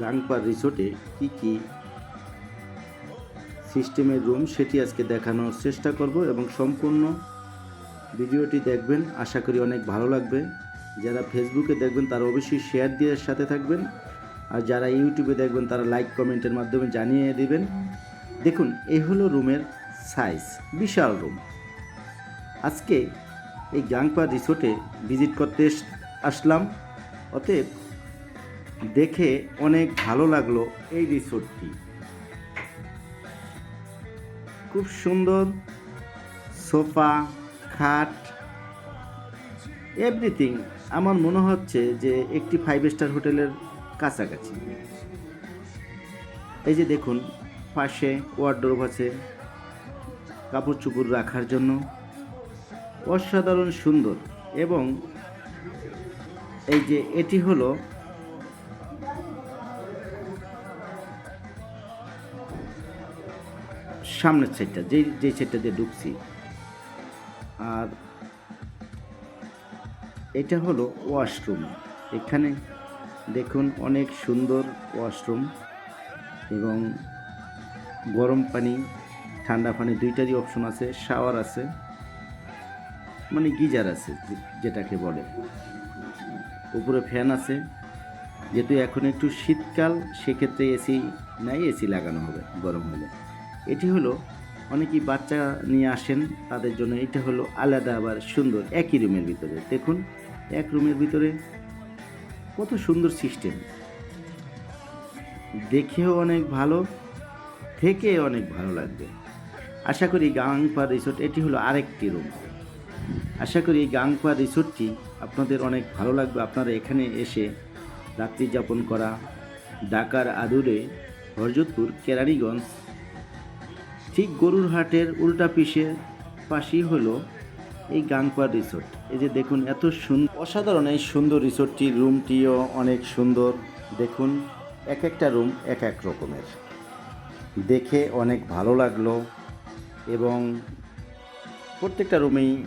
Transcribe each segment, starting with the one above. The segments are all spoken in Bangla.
গাংপা রিসোর্টে কি কি সিস্টেমের রুম সেটি আজকে দেখানোর চেষ্টা করব এবং সম্পূর্ণ ভিডিওটি দেখবেন। আশা করি অনেক ভালো লাগবে। যারা ফেসবুকে দেখবেন তারা অবশ্যই শেয়ার দিয়ে সাথে থাকবেন। আর যারা ইউটিউবে দেখবেন তারা লাইক, কমেন্টের মাধ্যমে জানিয়ে দেবেন। দেখুন, এই হলো রুমের সাইজ, বিশাল রুম। আজকে এই গাংপা রিসোর্টে ভিজিট করতে আসলাম। অতএব দেখে অনেক ভালো লাগল এই রিসোর্টটি। খুব সুন্দর সোফা, খাট, এভরিথিং। আমার মনে হচ্ছে যে একটি ফাইভ স্টার হোটেলের কাছাকাছি। এই যে দেখুন, পাশে ওয়ার্ডরোব আছে, কাপড় চুপড় রাখার জন্য। অসাধারণ সুন্দর এবং এই যে এটি হলো সামনের সাইডটা যেই যেই সাইডটা দিয়ে ঢুকছি। আর এটা হলো ওয়াশরুম এখানে দেখুন অনেক সুন্দর ওয়াশরুম এবং গরম পানি, ঠান্ডা পানি দুইটারই অপশন আছে শাওয়ার আছে মানে গিজার আছে যেটাকে বলে। উপরে ফ্যান আছে, যেহেতু এখন একটু শীতকাল, সেক্ষেত্রে এসি নাই এসি লাগানো হবে, গরম হলে। এটি হলো, অনেকেই বাচ্চা নিয়ে আসেন তাদের জন্য, এটা হলো আলাদা আবার সুন্দর, একই রুমের ভিতরে। দেখুন, এক রুমের ভিতরে কত সুন্দর সিস্টেম। দেখেও অনেক ভালো থেকে অনেক ভালো লাগবে। আশা করি গাংপা রিসোর্ট, এটি হলো আরেকটি রুম। আশা করি এই গাংপা রিসোর্টটি আপনাদের অনেক ভালো লাগবে। আপনারা এখানে এসে রাত্রি যাপন করা, ঢাকার আদুরে, হরজতপুর, কেরানীগঞ্জ ঠিক গরুর হাটের উল্টা পিসের পাশেই হলো এই গাংপা রিসোর্ট। এই যে দেখুন, এত সুন্দর অসাধারণ এই সুন্দর রিসোর্টটির রুমটিও অনেক সুন্দর। দেখুন, এক একটা রুম এক এক রকমের। দেখে অনেক ভালো লাগল এবং প্রত্যেকটা রুমেই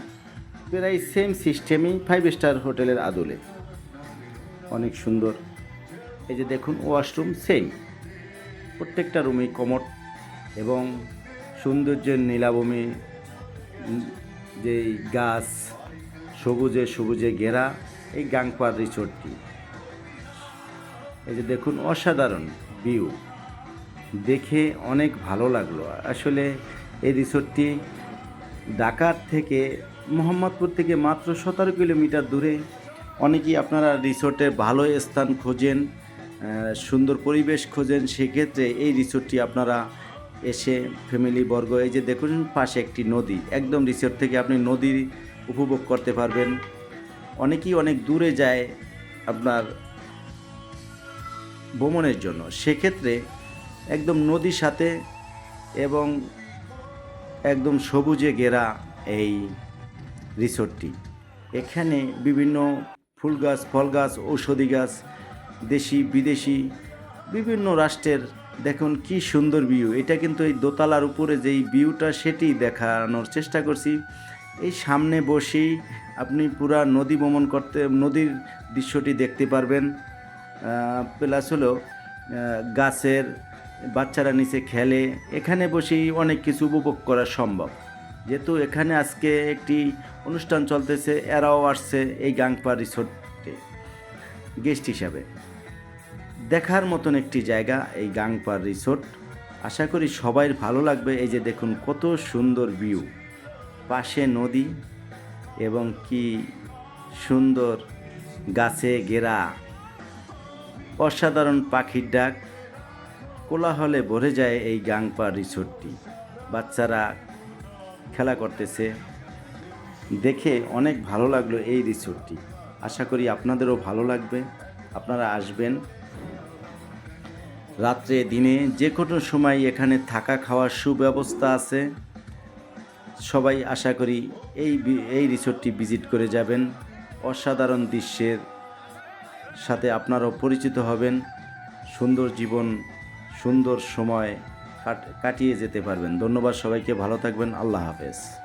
প্রায় সেম সিস্টেমই ফাইভ স্টার হোটেলের আদলে। অনেক সুন্দর। এই যে দেখুন ওয়াশরুম সেম প্রত্যেকটা রুমেই কমট এবং সৌন্দর্যের নীলাভূমি, যেই গাছ, সবুজে সবুজে ঘেরা, এই গাংপার রিসোর্টটি। এই যে দেখুন, অসাধারণ ভিউ। দেখে অনেক ভালো লাগল। আসলে এই রিসোর্টটি ঢাকার থেকে মোহাম্মদপুর থেকে মাত্র সতেরো কিলোমিটার দূরে। অনেকেই আপনারা রিসোর্টে ভালো স্থান খোঁজেন সুন্দর পরিবেশ খোঁজেন, সেক্ষেত্রে এই রিসোর্টটি আপনারা এসে ফ্যামিলি বর্গ, এই যে দেখুন পাশে একটি নদী, একদম রিসোর্ট থেকে আপনি নদী উপভোগ করতে পারবেন। অনেকেই অনেক দূরে যায় আপনার ভ্রমণের জন্য। সেক্ষেত্রে একদম নদীর সাথে এবং একদম সবুজে ঘেরা এই রিসোর্টটি। এখানে বিভিন্ন ফুল গাছ, ফল গাছ, ঔষধি গাছ, দেশি, বিদেশি, বিভিন্ন রাষ্ট্রের দেখুন কি সুন্দর ভিউ এটা কিন্তু এই দোতলার উপরে যেই ভিউটা সেটি দেখানোর চেষ্টা করছি। এই সামনে বসেই আপনি পুরা নদী ভ্রমণ করতে, নদীর দৃশ্যটি দেখতে পারবেন। প্লাস হলো গাছের, বাচ্চারা নিচে খেলে। এখানে বসেই অনেক কিছু উপভোগ করা সম্ভব। যেহেতু এখানে আজকে একটি অনুষ্ঠান চলতেছে, এরাও আসছে এই গাংপা রিসোর্টে গেস্ট হিসাবে। দেখার মতন একটি জায়গা এই গাংপার রিসোর্ট। আশা করি সবাই ভালো লাগবে। এই যে দেখুন কত সুন্দর ভিউ। পাশে নদী এবং কি সুন্দর গাছে ঘেরা। অসাধারণ পাখির ডাক। কোলাহলে ভরে যায় এই গাংপা রিসোর্টটি। বাচ্চারা খেলা করতেছে। দেখে অনেক ভালো লাগল এই রিসোর্টটি। আশা করি আপনাদেরও ভালো লাগবে। আপনারা আসবেন। রাত্রে, দিনে যে কোনো সময় এখানে থাকা খাওয়ার সুব্যবস্থা আছে। সবাই আশা করি এই এই রিসোর্টটি ভিজিট করে যাবেন। অসাধারণ দৃশ্যের সাথে আপনারাও পরিচিত হবেন। সুন্দর জীবন, সুন্দর সময় কাট- কাটিয়ে যেতে পারবেন। ধন্যবাদ সবাইকে, ভালো থাকবেন। আল্লাহ হাফেজ।